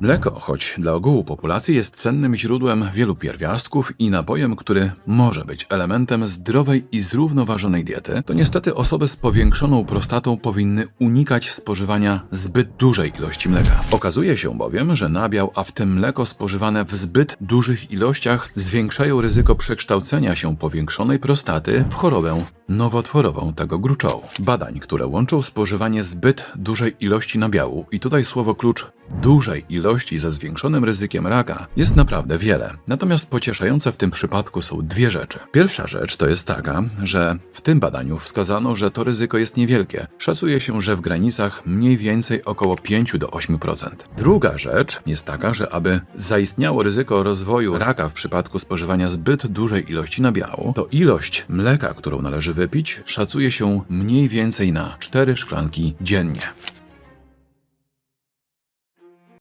Mleko, choć dla ogółu populacji jest cennym źródłem wielu pierwiastków i napojem, który może być elementem zdrowej i zrównoważonej diety, to niestety osoby z powiększoną prostatą powinny unikać spożywania zbyt dużej ilości mleka. Okazuje się bowiem, że nabiał, a w tym mleko spożywane w zbyt dużych ilościach zwiększają ryzyko przekształcenia się powiększonej prostaty w chorobę nowotworową tego gruczołu. Badań, które łączą spożywanie zbyt dużej ilości nabiału i tutaj słowo klucz dużej ilości ze zwiększonym ryzykiem raka jest naprawdę wiele. Natomiast pocieszające w tym przypadku są dwie rzeczy. Pierwsza rzecz to jest taka, że w tym badaniu wskazano, że to ryzyko jest niewielkie. Szacuje się, że w granicach mniej więcej około 5 do 8%. Druga rzecz jest taka, że aby zaistniało ryzyko rozwoju raka w przypadku spożywania zbyt dużej ilości nabiału, to ilość mleka, którą należy wypić, szacuje się mniej więcej na 4 szklanki dziennie.